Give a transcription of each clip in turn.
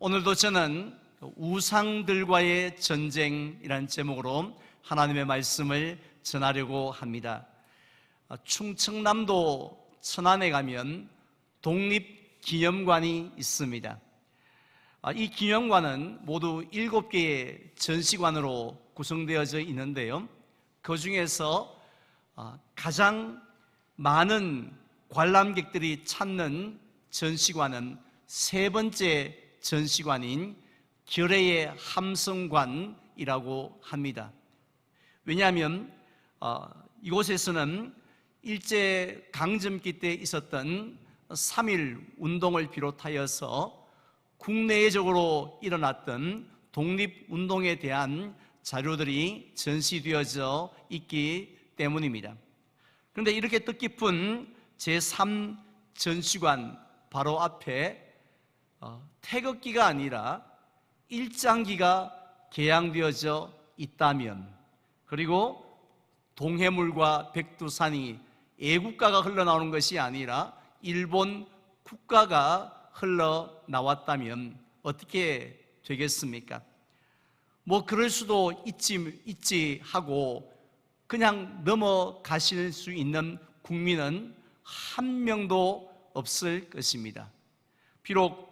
오늘도 저는 우상들과의 전쟁이라는 제목으로 하나님의 말씀을 전하려고 합니다. 충청남도 천안에 가면 독립기념관이 있습니다. 이 기념관은 모두 일곱 개의 전시관으로 구성되어져 있는데요. 그 중에서 가장 많은 관람객들이 찾는 전시관은 세 번째 전시관인 결의의 함성관이라고 합니다. 왜냐하면 어, 이곳에서는 일제 강점기 때 있었던 3.1 운동을 비롯하여서 국내적으로 일어났던 독립운동에 대한 자료들이 전시되어져 있기 때문입니다. 그런데 이렇게 뜻깊은 제3 전시관 바로 앞에 어, 태극기가 아니라 일장기가 개양되어져 있다면 그리고 동해물과 백두산이 애국가가 흘러나오는 것이 아니라 일본 국가가 흘러나왔다면 어떻게 되겠습니까? 뭐 그럴 수도 있지, 있지 하고 그냥 넘어가실 수 있는 국민은 한 명도 없을 것입니다. 비록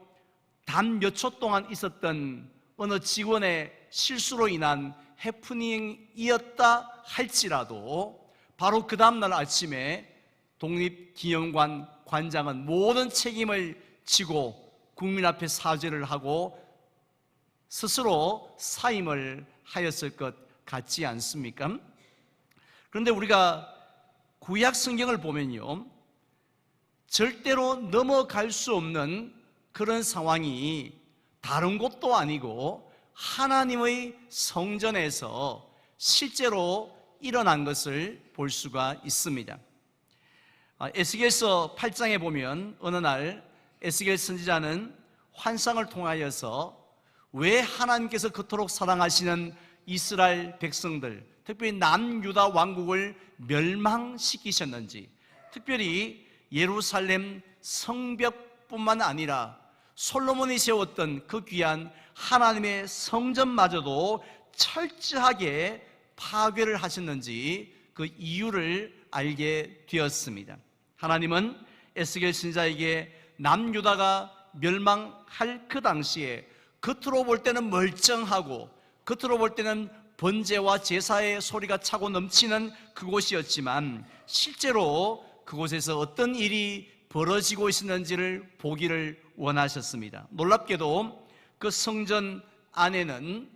단 몇 초 동안 있었던 어느 직원의 실수로 인한 해프닝이었다 할지라도 바로 그 다음날 아침에 독립기념관 관장은 모든 책임을 지고 국민 앞에 사죄를 하고 스스로 사임을 하였을 것 같지 않습니까? 그런데 우리가 구약 성경을 보면요. 절대로 넘어갈 수 없는 그런 상황이 다른 곳도 아니고 하나님의 성전에서 실제로 일어난 것을 볼 수가 있습니다. 아, 에스겔서 8장에 보면 어느 날 에스겔 선지자는 환상을 통하여서 왜 하나님께서 그토록 사랑하시는 이스라엘 백성들, 특별히 남유다 왕국을 멸망시키셨는지, 특별히 예루살렘 성벽뿐만 아니라 솔로몬이 세웠던 그 귀한 하나님의 성전마저도 철저하게 파괴를 하셨는지 그 이유를 알게 되었습니다. 하나님은 에스겔 신자에게 남유다가 멸망할 그 당시에 겉으로 볼 때는 멀쩡하고 겉으로 볼 때는 번제와 제사의 소리가 차고 넘치는 그곳이었지만 실제로 그곳에서 어떤 일이 벌어지고 있었는지를 보기를 원하셨습니다. 놀랍게도 그 성전 안에는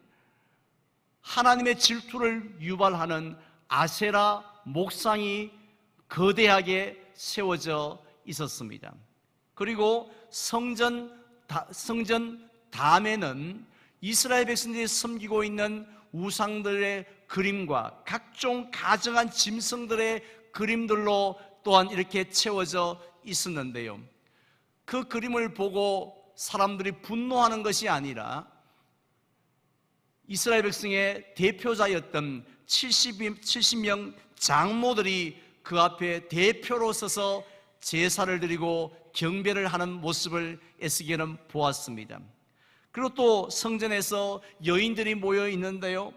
하나님의 질투를 유발하는 아세라 목상이 거대하게 세워져 있었습니다. 그리고 성전 성전 담에는 이스라엘 백성들이 섬기고 있는 우상들의 그림과 각종 가정한 짐승들의 그림들로 또한 이렇게 채워져 있었는데요. 그 그림을 보고 사람들이 분노하는 것이 아니라 이스라엘 백성의 대표자였던 70, 70명 장모들이 그 앞에 대표로 서서 제사를 드리고 경배를 하는 모습을 에스겔은 보았습니다. 그리고 또 성전에서 여인들이 모여 있는데요.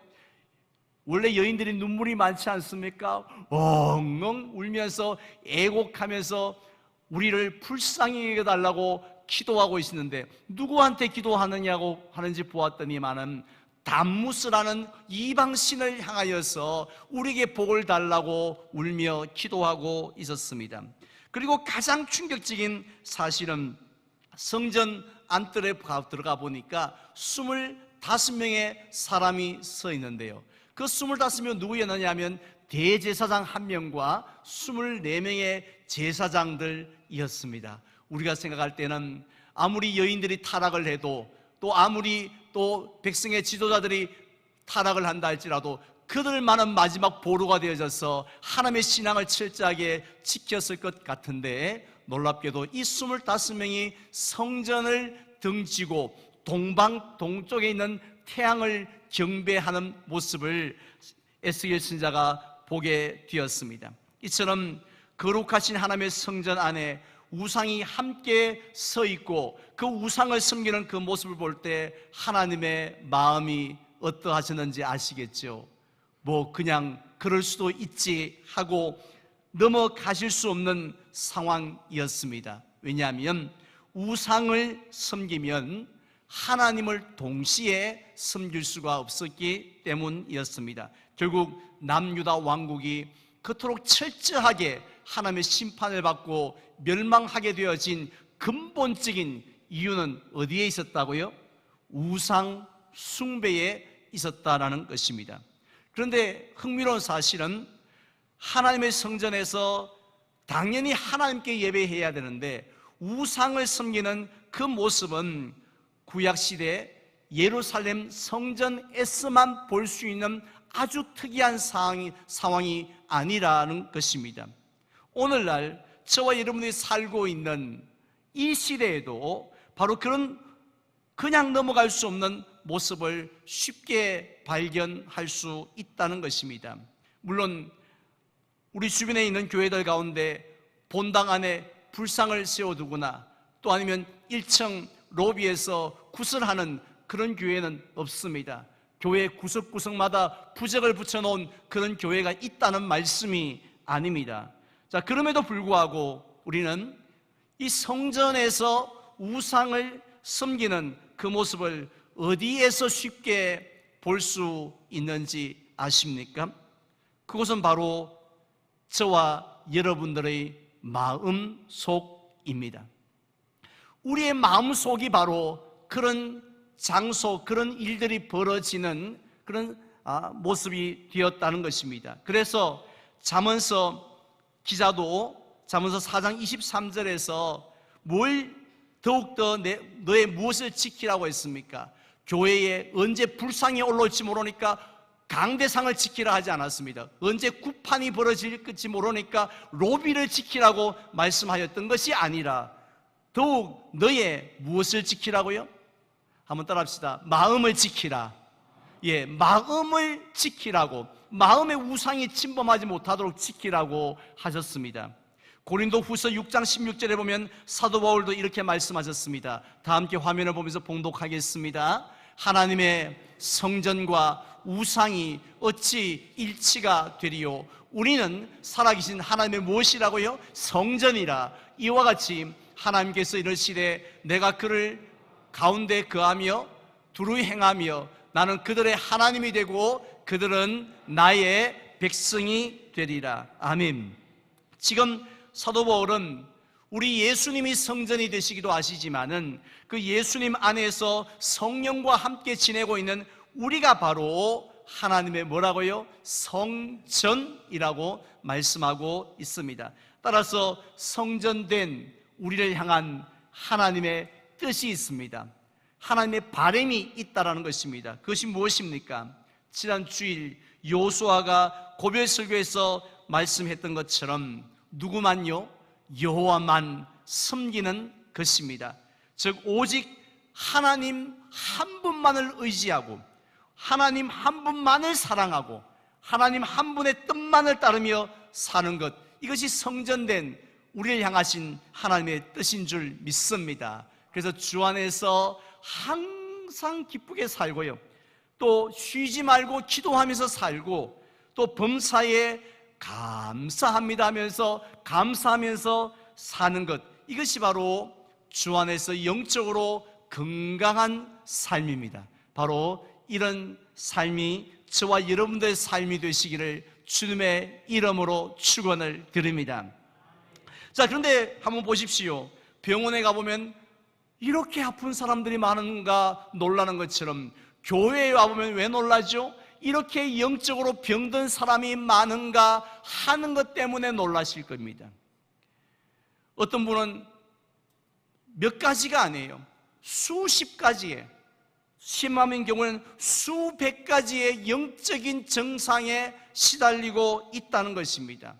원래 여인들이 눈물이 많지 않습니까? 엉엉 울면서 애곡하면서 우리를 불쌍히 여겨달라고 기도하고 있었는데 누구한테 기도하느냐고 하는지 보았더니만은 담무스라는 이방신을 향하여서 우리에게 복을 달라고 울며 기도하고 있었습니다. 그리고 가장 충격적인 사실은 성전 안뜰에 들어가 보니까 25명의 사람이 서 있는데요. 그 25명 누구였느냐 하면 대제사장 한 명과 24명의 제사장들 이었습니다. 우리가 생각할 때는 아무리 여인들이 타락을 해도 또 아무리 또 백성의 지도자들이 타락을 한다 할지라도 그들만은 마지막 보루가 되어져서 하나님의 신앙을 철저하게 지켰을 것 같은데 놀랍게도 이 25명이 성전을 등지고 동방 동쪽에 있는 태양을 경배하는 모습을 에스겔 신자가 보게 되었습니다. 이처럼 거룩하신 하나님의 성전 안에 우상이 함께 서 있고 그 우상을 섬기는 그 모습을 볼 때 하나님의 마음이 어떠하셨는지 아시겠죠? 뭐 그냥 그럴 수도 있지 하고 넘어가실 수 없는 상황이었습니다. 왜냐하면 우상을 섬기면 하나님을 동시에 섬길 수가 없었기 때문이었습니다. 결국 남유다 왕국이 그토록 철저하게 하나님의 심판을 받고 멸망하게 되어진 근본적인 이유는 어디에 있었다고요? 우상 숭배에 있었다라는 것입니다. 그런데 흥미로운 사실은 하나님의 성전에서 당연히 하나님께 예배해야 되는데 우상을 섬기는 그 모습은 구약 시대 예루살렘 성전에서만 볼 수 있는 아주 특이한 상황이, 상황이 아니라는 것입니다. 오늘날 저와 여러분이 살고 있는 이 시대에도 바로 그런 그냥 넘어갈 수 없는 모습을 쉽게 발견할 수 있다는 것입니다. 물론 우리 주변에 있는 교회들 가운데 본당 안에 불상을 세워두거나 또 아니면 1층 로비에서 구슬하는 그런 교회는 없습니다. 교회 구석구석마다 부적을 붙여놓은 그런 교회가 있다는 말씀이 아닙니다. 자, 그럼에도 불구하고 우리는 이 성전에서 우상을 섬기는 그 모습을 어디에서 쉽게 볼 수 있는지 아십니까? 그것은 바로 저와 여러분들의 마음 속입니다. 우리의 마음 속이 바로 그런 장소, 그런 일들이 벌어지는 그런 아, 모습이 되었다는 것입니다. 그래서 잠언서 기자도 잠언서 4장 23절에서 뭘 더욱더 내, 너의 무엇을 지키라고 했습니까? 교회에 언제 불상이 올라올지 모르니까 강대상을 지키라 하지 않았습니다. 언제 구판이 벌어질지 모르니까 로비를 지키라고 말씀하였던 것이 아니라 더욱 너의 무엇을 지키라고요? 한번 따라 합시다. 마음을 지키라. 예, 마음을 지키라고 마음의 우상이 침범하지 못하도록 지키라고 하셨습니다. 고린도 후서 6장 16절에 보면 사도 바울도 이렇게 말씀하셨습니다. 다 함께 화면을 보면서 봉독하겠습니다. 하나님의 성전과 우상이 어찌 일치가 되리요? 우리는 살아계신 하나님의 무엇이라고요? 성전이라. 이와 같이 하나님께서 이르시되 내가 그를 가운데 거하며 두루 행하며 나는 그들의 하나님이 되고 그들은 나의 백성이 되리라. 아멘. 지금 사도 바울은 우리 예수님이 성전이 되시기도 하시지만은 그 예수님 안에서 성령과 함께 지내고 있는 우리가 바로 하나님의 뭐라고요? 성전이라고 말씀하고 있습니다. 따라서 성전된 우리를 향한 하나님의 뜻이 있습니다. 하나님의 바램이 있다라는 것입니다. 그것이 무엇입니까? 지난 주일 요수아가 고별 설교에서 말씀했던 것처럼 누구만요? 여호와만 섬기는 것입니다. 즉 오직 하나님 한 분만을 의지하고 하나님 한 분만을 사랑하고 하나님 한 분의 뜻만을 따르며 사는 것 이것이 성전된 우리를 향하신 하나님의 뜻인 줄 믿습니다. 그래서 주 안에서 항상 기쁘게 살고요. 또 쉬지 말고 기도하면서 살고 또 범사에 감사합니다 하면서 감사하면서 사는 것 이것이 바로 주 안에서 영적으로 건강한 삶입니다. 바로 이런 삶이 저와 여러분들의 삶이 되시기를 주님의 이름으로 축원을 드립니다. 자, 그런데 한번 보십시오. 병원에 가보면 이렇게 아픈 사람들이 많은가 놀라는 것처럼 교회에 와보면 왜 놀라죠? 이렇게 영적으로 병든 사람이 많은가 하는 것 때문에 놀라실 겁니다. 어떤 분은 몇 가지가 아니에요. 수십 가지의, 심함인 경우는 수백 가지의 영적인 정상에 시달리고 있다는 것입니다.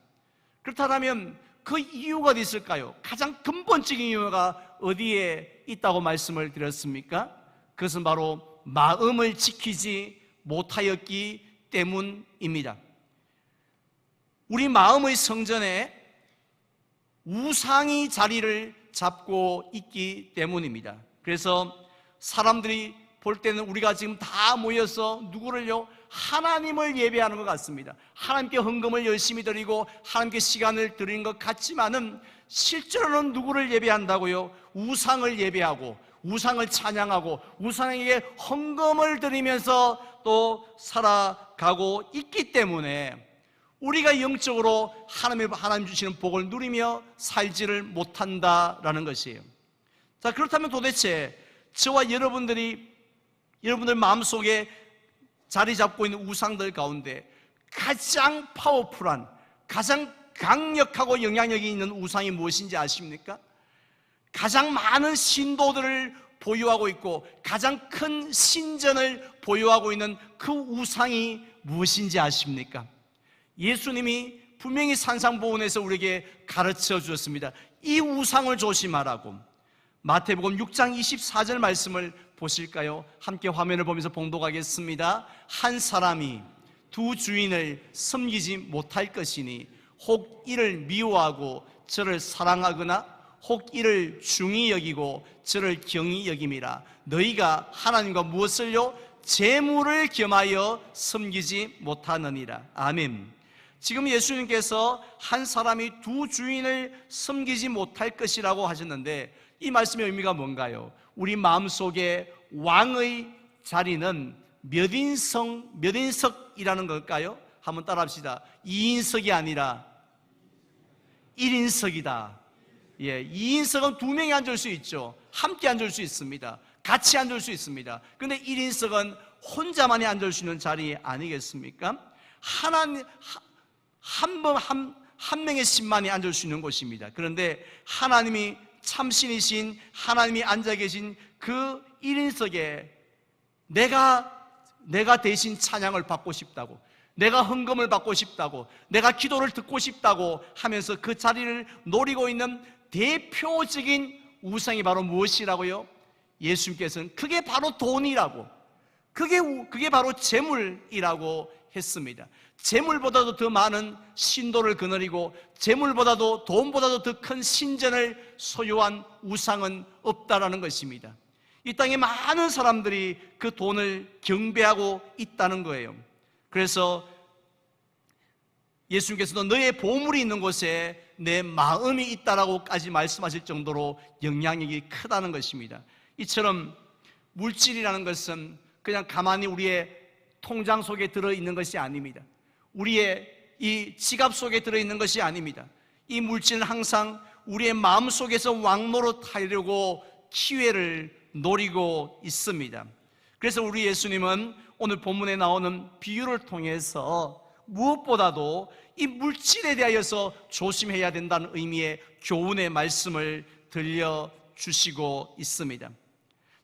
그렇다면 그 이유가 어디 있을까요? 가장 근본적인 이유가 어디에 있다고 말씀을 드렸습니까? 그것은 바로 마음을 지키지 못하였기 때문입니다. 우리 마음의 성전에 우상이 자리를 잡고 있기 때문입니다. 그래서 사람들이 볼 때는 우리가 지금 다 모여서 누구를요? 하나님을 예배하는 것 같습니다. 하나님께 헌금을 열심히 드리고 하나님께 시간을 드리는 것 같지만은 실제로는 누구를 예배한다고요? 우상을 예배하고 우상을 찬양하고 우상에게 헌금을 드리면서 또 살아가고 있기 때문에 우리가 영적으로 하나님 하나님 주시는 복을 누리며 살지를 못한다라는 것이에요. 자 그렇다면 도대체 저와 여러분들이 여러분들 마음속에 자리 잡고 있는 우상들 가운데 가장 파워풀한 가장 강력하고 영향력이 있는 우상이 무엇인지 아십니까? 가장 많은 신도들을 보유하고 있고 가장 큰 신전을 보유하고 있는 그 우상이 무엇인지 아십니까? 예수님이 분명히 산상보훈에서 우리에게 가르쳐 주었습니다. 이 우상을 조심하라고. 마태복음 6장 24절 말씀을 보실까요? 함께 화면을 보면서 봉독하겠습니다. 한 사람이 두 주인을 섬기지 못할 것이니 혹 이를 미워하고 저를 사랑하거나 혹 이를 중히 여기고 저를 경히 여김이라 너희가 하나님과 무엇을요? 재물을 겸하여 섬기지 못하느니라. 아멘. 지금 예수님께서 한 사람이 두 주인을 섬기지 못할 것이라고 하셨는데 이 말씀의 의미가 뭔가요? 우리 마음속에 왕의 자리는 몇 인성, 몇 인석이라는 걸까요? 한번 따라 합시다. 2인석이 아니라 1인석이다. 예, 2인석은 두 명이 앉을 수 있죠. 함께 앉을 수 있습니다. 같이 앉을 수 있습니다. 근데 1인석은 혼자만이 앉을 수 있는 자리 아니겠습니까? 하나님, 한 번, 한, 한 명의 신만이 앉을 수 있는 곳입니다. 그런데 하나님이 참신이신 하나님이 앉아 계신 그 1인석에 내가, 내가 대신 찬양을 받고 싶다고 내가 헌금을 받고 싶다고, 내가 기도를 듣고 싶다고 하면서 그 자리를 노리고 있는 대표적인 우상이 바로 무엇이라고요? 예수님께서는 그게 바로 돈이라고, 그게, 그게 바로 재물이라고 했습니다. 재물보다도 더 많은 신도를 거느리고 재물보다도 돈보다도 더 큰 신전을 소유한 우상은 없다라는 것입니다. 이 땅에 많은 사람들이 그 돈을 경배하고 있다는 거예요. 그래서 예수님께서도 너의 보물이 있는 곳에 내 마음이 있다라고까지 말씀하실 정도로 영향력이 크다는 것입니다. 이처럼 물질이라는 것은 그냥 가만히 우리의 통장 속에 들어 있는 것이 아닙니다. 우리의 이 지갑 속에 들어 있는 것이 아닙니다. 이 물질은 항상 우리의 마음 속에서 왕노릇 하려고 기회를 노리고 있습니다. 그래서 우리 예수님은 오늘 본문에 나오는 비유를 통해서 무엇보다도 이 물질에 대하여서 조심해야 된다는 의미의 교훈의 말씀을 들려 주시고 있습니다.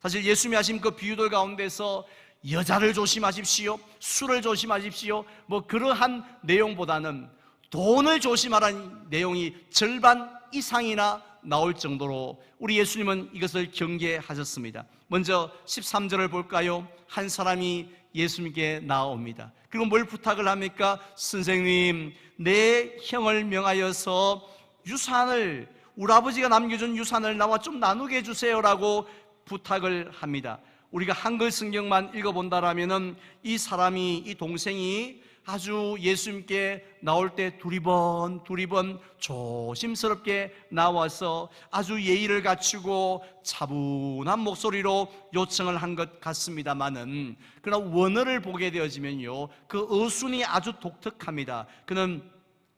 사실 예수님이 하신 그 비유들 가운데서 여자를 조심하십시오. 술을 조심하십시오. 뭐 그러한 내용보다는 돈을 조심하라는 내용이 절반 이상이나 나올 정도로 우리 예수님은 이것을 경계하셨습니다. 먼저 13절을 볼까요? 한 사람이 예수님께 나옵니다. 그리고 뭘 부탁을 합니까? 선생님, 내 형을 명하여서 유산을 우리 아버지가 남겨준 유산을 나와 좀 나누게 해주세요라고 부탁을 합니다. 우리가 한글 성경만 읽어본다라면은 이 사람이 이 동생이 아주 예수님께 나올 때 두리번 두리번 조심스럽게 나와서 아주 예의를 갖추고 차분한 목소리로 요청을 한 것 같습니다만은 그러나 원어를 보게 되어지면요 그 어순이 아주 독특합니다. 그는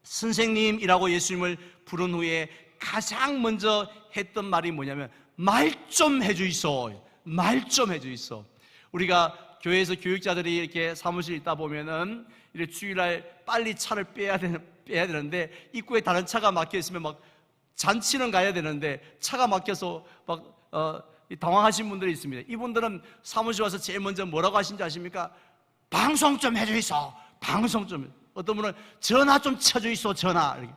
선생님이라고 예수님을 부른 후에 가장 먼저 했던 말이 뭐냐면 말 좀 해주이소 말 좀 해주이소 우리가 교회에서 교육자들이 이렇게 사무실 있다 보면은 이렇게 주일날 빨리 차를 빼야 되는 빼야 되는데 입구에 다른 차가 막혀 있으면 막 잔치는 가야 되는데 차가 막혀서 막 어, 당황하신 분들이 있습니다. 이분들은 사무실 와서 제일 먼저 뭐라고 하신지 아십니까? 방송 좀 해주이소. 방송 좀. 어떤 분은 전화 좀 쳐주이소. 전화. 이렇게.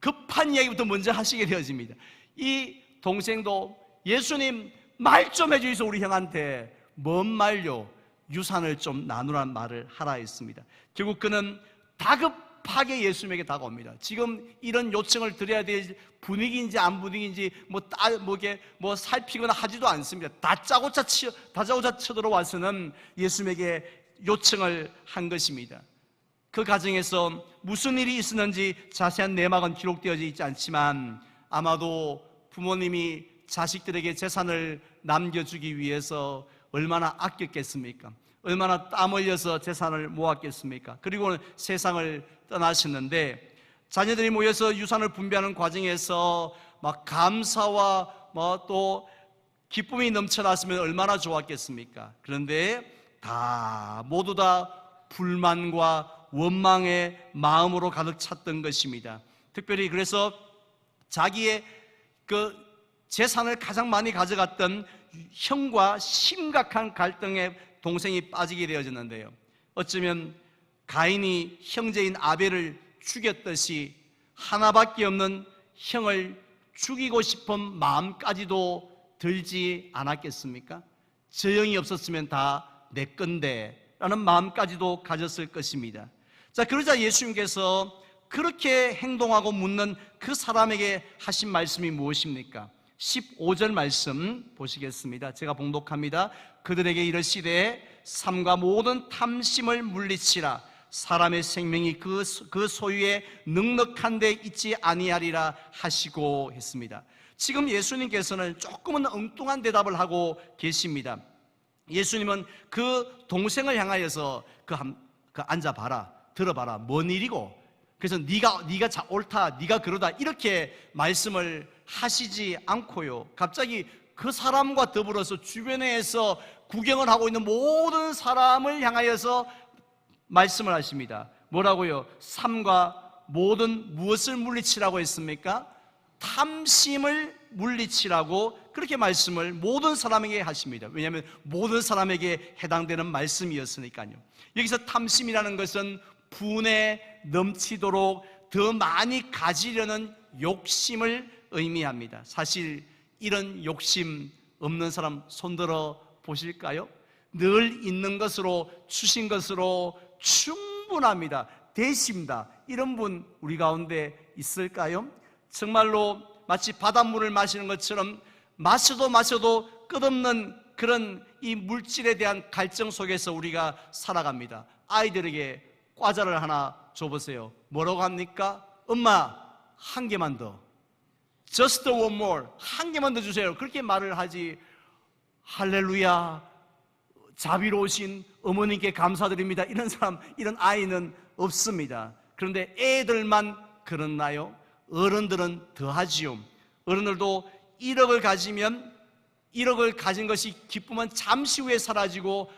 급한 이야기부터 먼저 하시게 되어집니다. 이 동생도 예수님 말 좀 해주이소 우리 형한테 뭔 말요? 유산을 좀 나누란 말을 하라 했습니다. 결국 그는 다급 급하게 예수님에게 다가옵니다. 지금 이런 요청을 드려야 될 분위기인지 안 분위기인지 뭐 따, 뭐게 뭐 살피거나 하지도 않습니다. 다짜고짜 치, 다짜고짜 쳐들어와서는 예수님에게 요청을 한 것입니다. 그 과정에서 무슨 일이 있었는지 자세한 내막은 기록되어져 있지 않지만 아마도 부모님이 자식들에게 재산을 남겨주기 위해서 얼마나 아꼈겠습니까? 얼마나 땀 흘려서 재산을 모았겠습니까? 그리고 세상을 떠나셨는데 자녀들이 모여서 유산을 분배하는 과정에서 막 감사와 뭐또 기쁨이 넘쳐났으면 얼마나 좋았겠습니까? 그런데 다 모두 다 불만과 원망의 마음으로 가득 찼던 것입니다. 특별히 그래서 자기의 그 재산을 가장 많이 가져갔던 형과 심각한 갈등에 동생이 빠지게 되어졌는데요. 어쩌면 가인이 형제인 아벨을 죽였듯이 하나밖에 없는 형을 죽이고 싶은 마음까지도 들지 않았겠습니까? 저 형이 없었으면 다 내 건데 라는 마음까지도 가졌을 것입니다. 자, 그러자 예수님께서 그렇게 행동하고 묻는 그 사람에게 하신 말씀이 무엇입니까? 15절 말씀 보시겠습니다. 제가 봉독합니다. 그들에게 이르시되 삶과 모든 탐심을 물리치라. 사람의 생명이 그, 그 소유에 넉넉한 데 있지 아니하리라 하시고 했습니다. 지금 예수님께서는 조금은 엉뚱한 대답을 하고 계십니다. 예수님은 그 동생을 향하여서 그, 한, 그 앉아봐라, 들어봐라, 뭔 일이고. 그래서 네가 네가 자 옳다, 네가 그러다 이렇게 말씀을 하시지 않고요. 갑자기 그 사람과 더불어서 주변에서 구경을 하고 있는 모든 사람을 향하여서 말씀을 하십니다. 뭐라고요? 삶과 모든 무엇을 물리치라고 했습니까? 탐심을 물리치라고 그렇게 말씀을 모든 사람에게 하십니다. 왜냐하면 모든 사람에게 해당되는 말씀이었으니까요. 여기서 탐심이라는 것은 분에 넘치도록 더 많이 가지려는 욕심을 의미합니다. 사실 이런 욕심 없는 사람 손들어 보실까요? 늘 있는 것으로 주신 것으로 충분합니다. 되십니다. 이런 분 우리 가운데 있을까요? 정말로 마치 바닷물을 마시는 것처럼 마셔도 마셔도 끝없는 그런 이 물질에 대한 갈증 속에서 우리가 살아갑니다. 아이들에게 과자를 하나 줘보세요. 뭐라고 합니까? 엄마, 한 개만 더. Just one more. 한 개만 더 주세요. 그렇게 말을 하지. 할렐루야. 자비로우신 어머님께 감사드립니다. 이런 사람, 이런 아이는 없습니다. 그런데 애들만 그렇나요? 어른들은 더하지요. 어른들도 1억을 가지면 1억을 가진 것이 기쁨은 잠시 후에 사라지고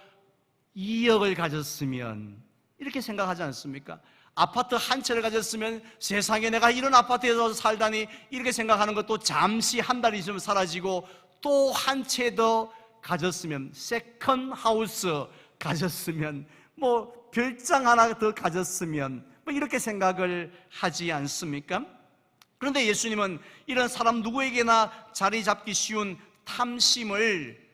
2억을 가졌으면 이렇게 생각하지 않습니까? 아파트 한 채를 가졌으면 세상에 내가 이런 아파트에서 살다니 이렇게 생각하는 것도 잠시 한 달 있으면 사라지고 또 한 채 더 가졌으면 세컨 하우스 가졌으면 뭐 별장 하나 더 가졌으면 뭐 이렇게 생각을 하지 않습니까? 그런데 예수님은 이런 사람 누구에게나 자리 잡기 쉬운 탐심을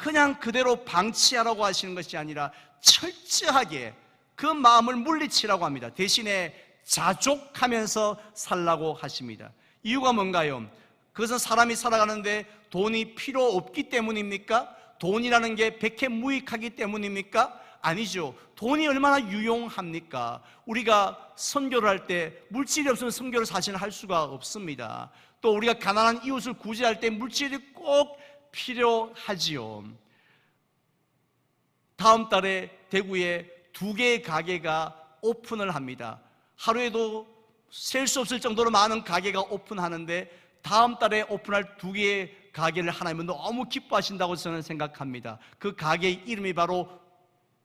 그냥 그대로 방치하라고 하시는 것이 아니라 철저하게 그 마음을 물리치라고 합니다. 대신에 자족하면서 살라고 하십니다. 이유가 뭔가요? 그것은 사람이 살아가는데 돈이 필요 없기 때문입니까? 돈이라는 게 백해무익하기 때문입니까? 아니죠. 돈이 얼마나 유용합니까? 우리가 선교를 할 때 물질이 없으면 선교를 사실 할 수가 없습니다. 또 우리가 가난한 이웃을 구제할 때 물질이 꼭 필요하지요. 다음 달에 대구에 두 개의 가게가 오픈을 합니다. 하루에도 셀 수 없을 정도로 많은 가게가 오픈하는데 다음 달에 오픈할 두 개의 가게를 하나님은 너무 기뻐하신다고 저는 생각합니다. 그 가게의 이름이 바로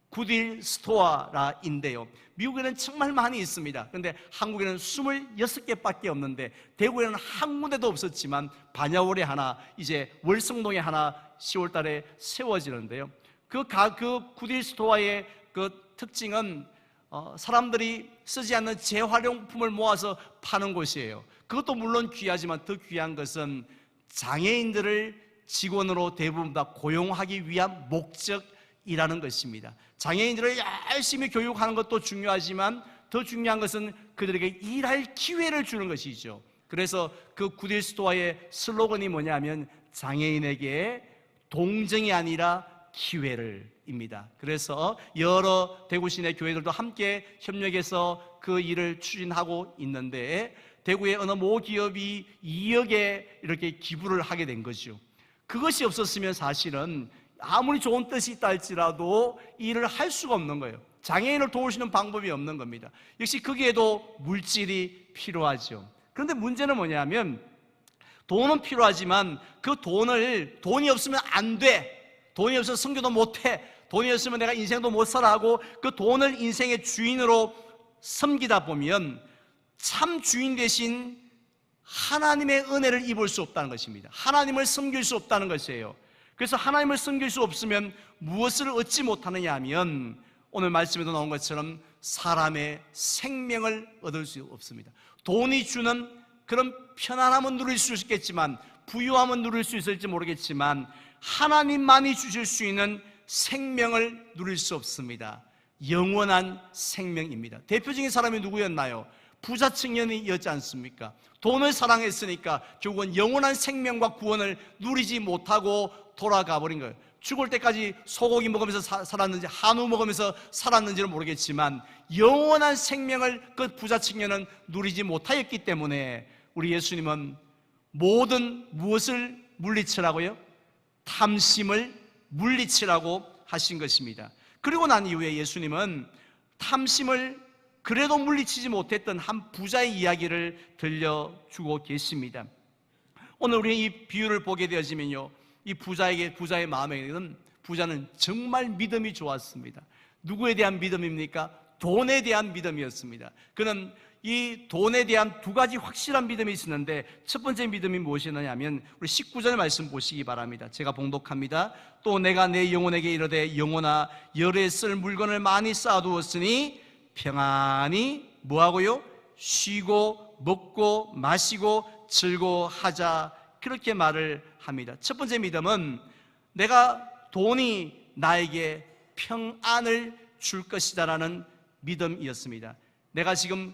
구딜 스토어라인데요. 미국에는 정말 많이 있습니다. 그런데 한국에는 26개밖에 없는데 대구에는 한 군데도 없었지만 반야월에 하나 이제 월성동에 하나 10월 달에 세워지는데요. 그, 가, 그 구딜 스토어의 그 특징은 어, 사람들이 쓰지 않는 재활용품을 모아서 파는 곳이에요. 그것도 물론 귀하지만 더 귀한 것은 장애인들을 직원으로 대부분 다 고용하기 위한 목적 이라는 것입니다. 장애인들을 열심히 교육하는 것도 중요하지만 더 중요한 것은 그들에게 일할 기회를 주는 것이죠. 그래서 그 구딜 스토어의 슬로건이 뭐냐면 장애인에게 동정이 아니라 기회를입니다. 그래서 여러 대구 시내 교회들도 함께 협력해서 그 일을 추진하고 있는데 대구의 어느 모 기업이 2억에 이렇게 기부를 하게 된 거죠. 그것이 없었으면 사실은 아무리 좋은 뜻이 있다 할지라도 일을 할 수가 없는 거예요. 장애인을 도우시는 방법이 없는 겁니다. 역시 거기에도 물질이 필요하죠. 그런데 문제는 뭐냐면 돈은 필요하지만 그 돈을 돈이 없으면 안 돼. 돈이 없어서 성교도 못 해. 돈이 없으면 내가 인생도 못 살아 하고 그 돈을 인생의 주인으로 섬기다 보면 참 주인 대신 하나님의 은혜를 입을 수 없다는 것입니다. 하나님을 섬길 수 없다는 것이에요. 그래서 하나님을 섬길 수 없으면 무엇을 얻지 못하느냐 하면 오늘 말씀에도 나온 것처럼 사람의 생명을 얻을 수 없습니다. 돈이 주는 그런 편안함은 누릴 수 있겠지만 부유함은 누릴 수 있을지 모르겠지만 하나님만이 주실 수 있는 생명을 누릴 수 없습니다. 영원한 생명입니다. 대표적인 사람이 누구였나요? 부자 청년이었지 않습니까? 돈을 사랑했으니까 결국은 영원한 생명과 구원을 누리지 못하고 돌아가 버린 거예요. 죽을 때까지 소고기 먹으면서 사, 살았는지 한우 먹으면서 살았는지는 모르겠지만 영원한 생명을 그 부자 청년은 누리지 못하였기 때문에 우리 예수님은 모든 무엇을 물리치라고요? 탐심을 물리치라고 하신 것입니다. 그리고 난 이후에 예수님은 탐심을 그래도 물리치지 못했던 한 부자의 이야기를 들려주고 계십니다. 오늘 우리 이 비유를 보게 되어지면요. 이 부자에게, 부자의 마음에는 부자는 정말 믿음이 좋았습니다. 누구에 대한 믿음입니까? 돈에 대한 믿음이었습니다. 그는 이 돈에 대한 두 가지 확실한 믿음이 있었는데 첫 번째 믿음이 무엇이냐면 우리 19절 말씀 보시기 바랍니다. 제가 봉독합니다. 또 내가 내 영혼에게 이르되 영혼아 열에 쓸 물건을 많이 쌓아두었으니 평안히 뭐하고요? 쉬고 먹고 마시고 즐거워하자 그렇게 말을 합니다. 첫 번째 믿음은 내가 돈이 나에게 평안을 줄 것이다라는 믿음이었습니다. 내가 지금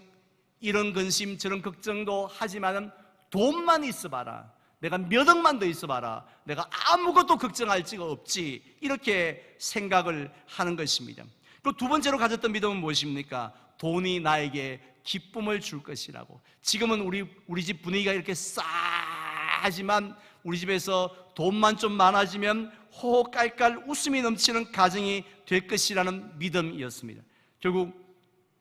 이런 근심 저런 걱정도 하지만은 돈만 있어봐라. 내가 몇 억만 더 있어봐라. 내가 아무것도 걱정할 지가 없지. 이렇게 생각을 하는 것입니다. 그두 번째로 가졌던 믿음은 무엇입니까? 돈이 나에게 기쁨을 줄 것이라고. 지금은 우리 우리 집 분위기가 이렇게 싸하지만 우리 집에서 돈만 좀 많아지면 호호 깔깔 웃음이 넘치는 가정이 될 것이라는 믿음이었습니다. 결국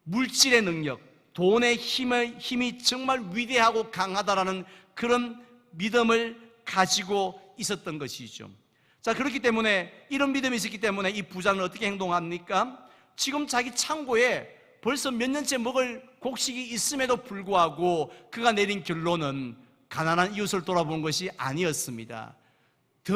물질의 능력, 돈의 힘의 힘이 정말 위대하고 강하다라는 그런 믿음을 가지고 있었던 것이죠. 자, 그렇기 때문에 이런 믿음이 있었기 때문에 이 부자는 어떻게 행동합니까? 지금 자기 창고에 벌써 몇 년째 먹을 곡식이 있음에도 불구하고 그가 내린 결론은 가난한 이웃을 돌아보는 것이 아니었습니다. 더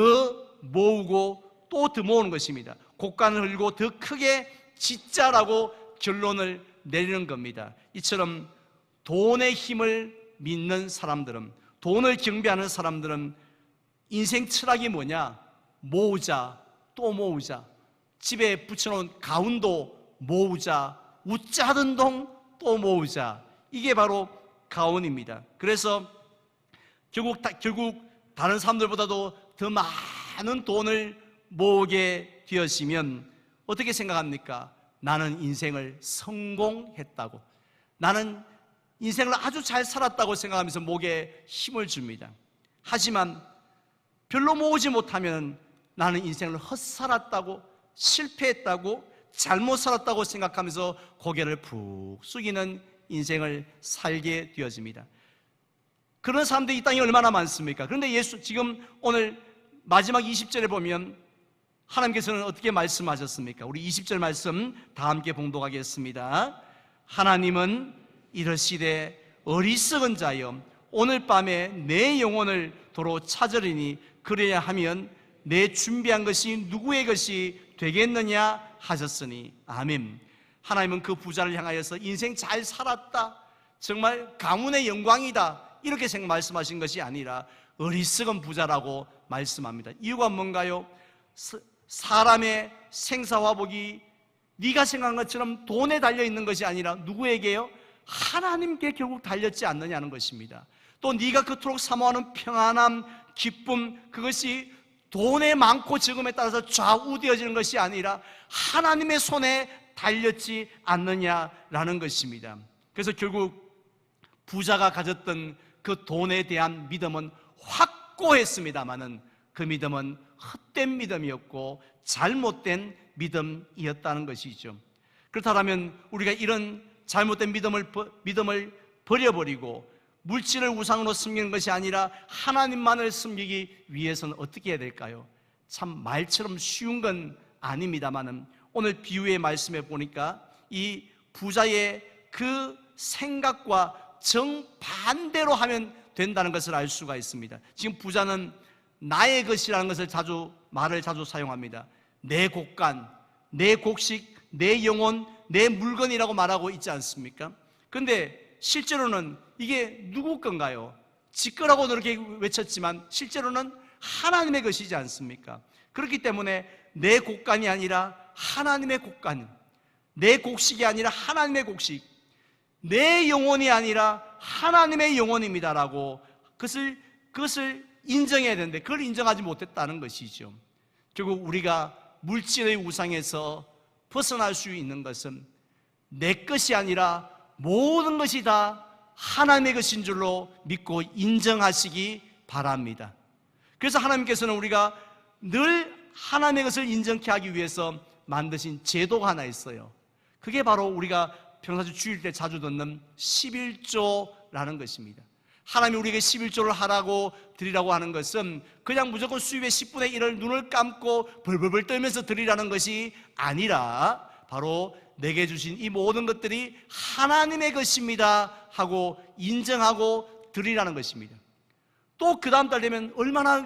모으고 또 더 모으는 것입니다. 곡간을 흘고 더 크게 짓자라고 결론을 내리는 겁니다. 이처럼 돈의 힘을 믿는 사람들은 돈을 경배하는 사람들은 인생 철학이 뭐냐? 모으자, 또 모으자. 집에 붙여놓은 가운도 모으자, 웃자 하던 동 또 모으자. 이게 바로 가온입니다. 그래서 결국, 다, 결국 다른 사람들보다도 더 많은 돈을 모으게 되었으면 어떻게 생각합니까? 나는 인생을 성공했다고. 나는 인생을 아주 잘 살았다고 생각하면서 목에 힘을 줍니다. 하지만 별로 모으지 못하면 나는 인생을 헛살았다고, 실패했다고, 잘못 살았다고 생각하면서 고개를 푹 숙이는 인생을 살게 되어집니다. 그런 사람들이 이 땅에 얼마나 많습니까? 그런데 예수, 지금 오늘 마지막 20절에 보면 하나님께서는 어떻게 말씀하셨습니까? 우리 20절 말씀 다 함께 봉독하겠습니다. 하나님은 이러시되 어리석은 자여 오늘 밤에 내 영혼을 도로 찾으리니 그래야 하면 내 준비한 것이 누구의 것이 되겠느냐 하셨으니 아멘. 하나님은 그 부자를 향하여서 인생 잘 살았다. 정말 가문의 영광이다. 이렇게 생각 말씀하신 것이 아니라 어리석은 부자라고 말씀합니다. 이유가 뭔가요? 사람의 생사화복이 네가 생각한 것처럼 돈에 달려 있는 것이 아니라 누구에게요? 하나님께 결국 달렸지 않느냐는 것입니다. 또 네가 그토록 사모하는 평안함, 기쁨 그것이 돈의 많고 적음에 따라서 좌우되어지는 것이 아니라 하나님의 손에 달렸지 않느냐라는 것입니다. 그래서 결국 부자가 가졌던 그 돈에 대한 믿음은 확고했습니다마는 그 믿음은 헛된 믿음이었고 잘못된 믿음이었다는 것이죠. 그렇다면 우리가 이런 잘못된 믿음을 믿음을 버려버리고 물질을 우상으로 숨기는 것이 아니라 하나님만을 숨기기 위해서는 어떻게 해야 될까요? 참 말처럼 쉬운 건 아닙니다만은 오늘 비유의 말씀에 보니까 이 부자의 그 생각과 정반대로 하면 된다는 것을 알 수가 있습니다. 지금 부자는 나의 것이라는 것을 자주 말을 자주 사용합니다. 내 곡간, 내 곡식, 내 영혼, 내 물건이라고 말하고 있지 않습니까? 근데 실제로는 이게 누구 건가요? 지 거라고 그렇게 외쳤지만 실제로는 하나님의 것이지 않습니까? 그렇기 때문에 내 곡간이 아니라 하나님의 곡간, 내 곡식이 아니라 하나님의 곡식, 내 영혼이 아니라 하나님의 영혼입니다라고 그것을 그것을 인정해야 되는데 그걸 인정하지 못했다는 것이죠. 결국 우리가 물질의 우상에서 벗어날 수 있는 것은 내 것이 아니라 모든 것이 다 하나님의 것인 줄로 믿고 인정하시기 바랍니다. 그래서 하나님께서는 우리가 늘 하나님의 것을 인정케 하기 위해서 만드신 제도가 하나 있어요. 그게 바로 우리가 평상시 주일 때 자주 듣는 11조라는 것입니다. 하나님이 우리에게 11조를 하라고 드리라고 하는 것은 그냥 무조건 수입의 10분의 1을 눈을 감고 벌벌벌 떨면서 드리라는 것이 아니라 바로 내게 주신 이 모든 것들이 하나님의 것입니다 하고 인정하고 드리라는 것입니다. 또 그 다음 달 되면 얼마나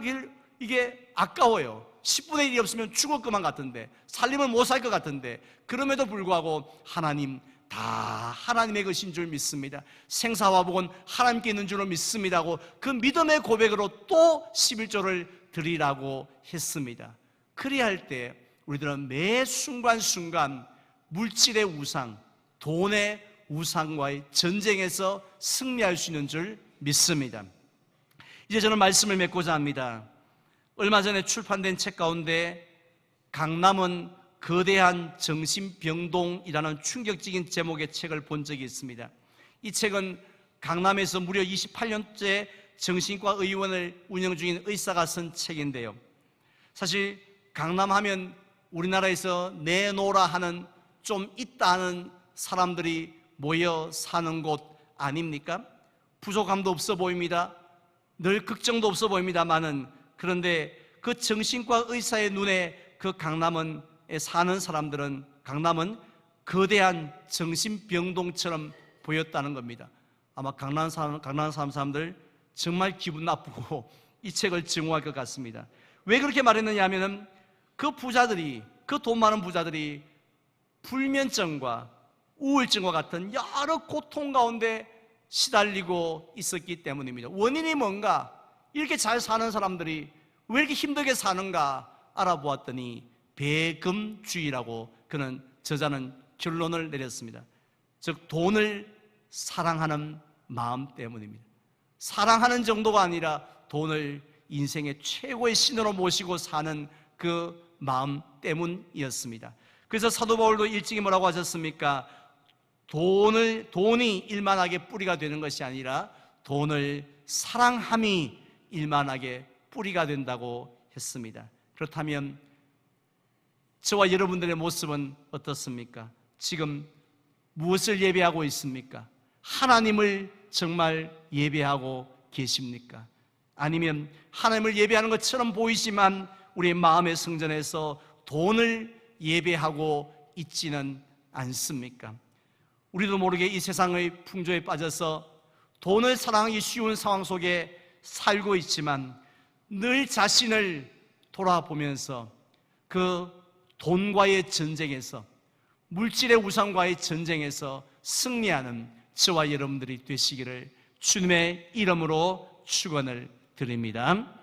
이게 아까워요. 10분의 1이 없으면 죽을 것만 같은데 살림을 못 살 것 같은데 그럼에도 불구하고 하나님 다 하나님의 것인 줄 믿습니다. 생사와 복은 하나님께 있는 줄로 믿습니다고 그 믿음의 고백으로 또 11조를 드리라고 했습니다. 그리할 때 우리들은 매 순간순간 물질의 우상, 돈의 우상과의 전쟁에서 승리할 수 있는 줄 믿습니다. 이제 저는 말씀을 맺고자 합니다. 얼마 전에 출판된 책 가운데 강남은 거대한 정신병동이라는 충격적인 제목의 책을 본 적이 있습니다. 이 책은 강남에서 무려 28년째 정신과 의원을 운영 중인 의사가 쓴 책인데요. 사실 강남 하면 우리나라에서 내노라 하는 좀 있다는 사람들이 모여 사는 곳 아닙니까? 부족함도 없어 보입니다. 늘 걱정도 없어 보입니다만은 그런데 그 정신과 의사의 눈에 그 강남은 사는 사람들은 강남은 거대한 정신병동처럼 보였다는 겁니다. 아마 강남 사람, 강남 사람 사람들 정말 기분 나쁘고 이 책을 증오할 것 같습니다. 왜 그렇게 말했느냐 하면은 그 부자들이, 그 돈 많은 부자들이 불면증과 우울증과 같은 여러 고통 가운데 시달리고 있었기 때문입니다. 원인이 뭔가? 이렇게 잘 사는 사람들이 왜 이렇게 힘들게 사는가 알아보았더니 배금주의라고 그는 저자는 결론을 내렸습니다. 즉 돈을 사랑하는 마음 때문입니다. 사랑하는 정도가 아니라 돈을 인생의 최고의 신으로 모시고 사는 그 마음 때문이었습니다. 그래서 사도 바울도 일찍이 뭐라고 하셨습니까? 돈을 돈이 일만하게 뿌리가 되는 것이 아니라 돈을 사랑함이 일만하게 뿌리가 된다고 했습니다. 그렇다면 저와 여러분들의 모습은 어떻습니까? 지금 무엇을 예배하고 있습니까? 하나님을 정말 예배하고 계십니까? 아니면 하나님을 예배하는 것처럼 보이지만 우리의 마음의 성전에서 돈을 예배하고 있지는 않습니까? 우리도 모르게 이 세상의 풍조에 빠져서 돈을 사랑하기 쉬운 상황 속에 살고 있지만 늘 자신을 돌아보면서 그 돈과의 전쟁에서 물질의 우상과의 전쟁에서 승리하는 저와 여러분들이 되시기를 주님의 이름으로 축원을 드립니다.